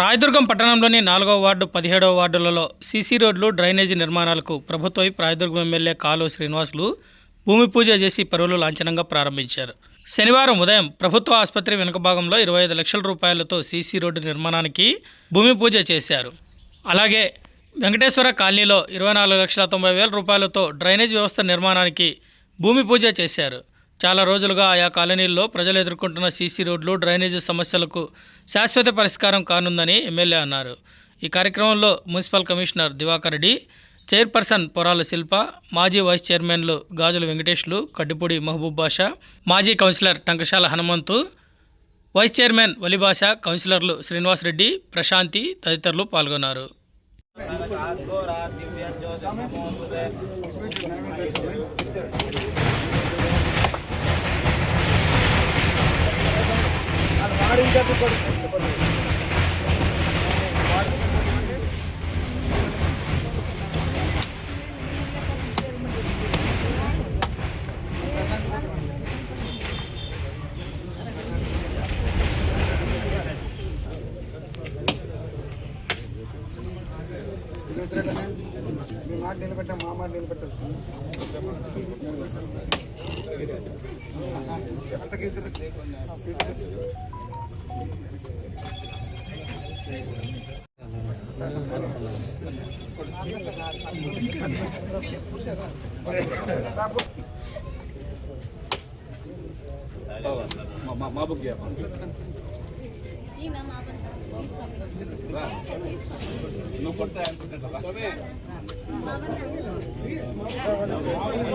రాయదుర్గం పట్టణంలోని నాలుగవ వార్డు పదిహేడవ వార్డులలో సీసీ రోడ్లు డ్రైనేజీ నిర్మాణాలకు ప్రభుత్వ రాయదుర్గం ఎమ్మెల్యే కాలువ శ్రీనివాసులు భూమి పూజ చేసి పరువులు లాంఛనంగా ప్రారంభించారు. శనివారం ఉదయం ప్రభుత్వ ఆసుపత్రి వెనుక భాగంలో ఇరవై ఐదు లక్షల రూపాయలతో సీసీ రోడ్డు నిర్మాణానికి భూమి పూజ చేశారు. అలాగే వెంకటేశ్వర కాలనీలో ఇరవై నాలుగు లక్షల తొంభై వేల రూపాయలతో డ్రైనేజ్ వ్యవస్థ నిర్మాణానికి భూమి పూజ చేశారు. చాలా రోజులుగా ఆయా కాలనీల్లో ప్రజలు ఎదుర్కొంటున్న సీసీ రోడ్లు డ్రైనేజీ సమస్యలకు శాశ్వత పరిష్కారం కానుందని ఎమ్మెల్యే అన్నారు. ఈ కార్యక్రమంలో municipal commissioner Divakar Reddy chairperson Porala Shilpa మాజీ వైస్ చైర్మన్లు గాజుల వెంకటేష్లు కడ్డిపూడి మహబూబ్ బాషా మాజీ councillor Tankasala Hanumanthu vice chairman Valibhasha కౌన్సిలర్లు శ్రీనివాస్ రెడ్డి ప్రశాంతి తదితరులు పాల్గొన్నారు. మీ మాట నిలబెట్టా మా మాట నిలబెట్టదు అంతకీ ఇద్దరు కొంతమంది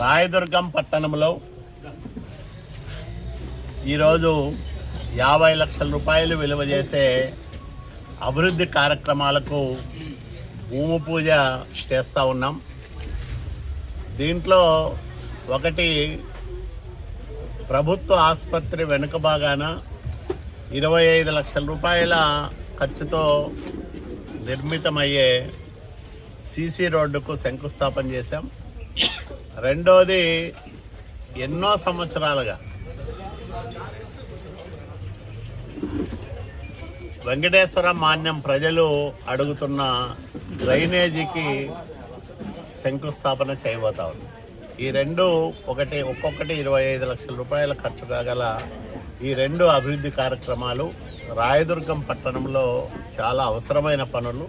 రాయదుర్గం పట్టణంలో ఈరోజు యాభై లక్షల రూపాయలు విలువ చేసే అభివృద్ధి కార్యక్రమాలకు భూమి పూజ చేస్తూ ఉన్నాం. దీంట్లో ఒకటి ప్రభుత్వ ఆసుపత్రి వెనుక భాగాన ఇరవై ఐదు లక్షల రూపాయల ఖర్చుతో నిర్మితమయ్యే సీసీ రోడ్డుకు శంకుస్థాపన చేశాం. రెండోది ఎన్నో సంవత్సరాలుగా వెంకటేశ్వర మాన్యం ప్రజలు అడుగుతున్న డ్రైనేజీకి శంకుస్థాపన చేయబోతా ఉంది ఈ రెండు ఒకటి ఒక్కొక్కటి ఇరవై ఐదు లక్షల రూపాయల ఖర్చు కాగల ఈ రెండు అభివృద్ధి కార్యక్రమాలు రాయదుర్గం పట్టణంలో చాలా అవసరమైన పనులు.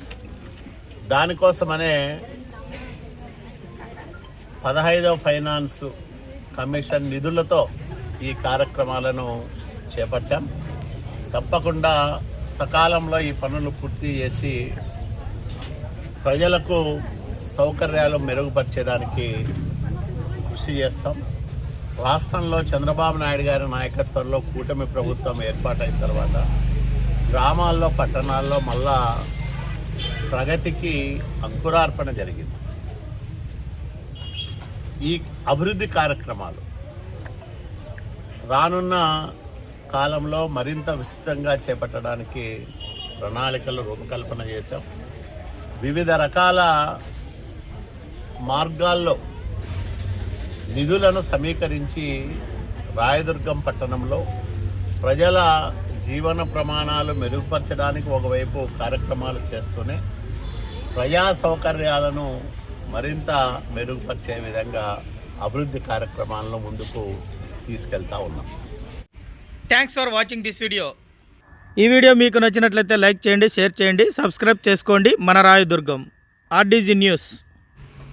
దానికోసమనే పదహైదవ ఫైనాన్స్ కమిషన్ నిధులతో ఈ కార్యక్రమాలను చేపట్టాం. తప్పకుండా సకాలంలో ఈ పనులు పూర్తి చేసి ప్రజలకు సౌకర్యాలు మెరుగుపరిచేదానికి కృషి చేస్తాం. రాష్ట్రంలో చంద్రబాబు నాయుడు గారి నాయకత్వంలో కూటమి ప్రభుత్వం ఏర్పాటైన తర్వాత గ్రామాల్లో పట్టణాల్లో మళ్ళా ప్రగతికి అంకురార్పణ జరిగింది. ఈ అభివృద్ధి కార్యక్రమాలు రానున్న కాలంలో మరింత విస్తృతంగా చేపట్టడానికి ప్రణాళికలు రూపకల్పన చేశాం. వివిధ రకాల మార్గాల్లో నిధులను సమీకరించి రాయదుర్గం పట్టణంలో ప్రజల జీవన ప్రమాణాలు మెరుగుపరచడానికి ఒకవైపు కార్యక్రమాలు చేస్తూనే ప్రజా సౌకర్యాలను మరింత మెరుగుపరిచే విధంగా అభివృద్ధి కార్యక్రమాలను ముందుకు తీసుకెళ్తా ఉన్నాం. Thanks for watching this video ఈ వీడియో మీకు నచ్చినట్లయితే లైక్ చేయండి షేర్ చేయండి సబ్స్క్రైబ్ చేసుకోండి. మన రాయదుర్గం ఆర్డీజీ న్యూస్.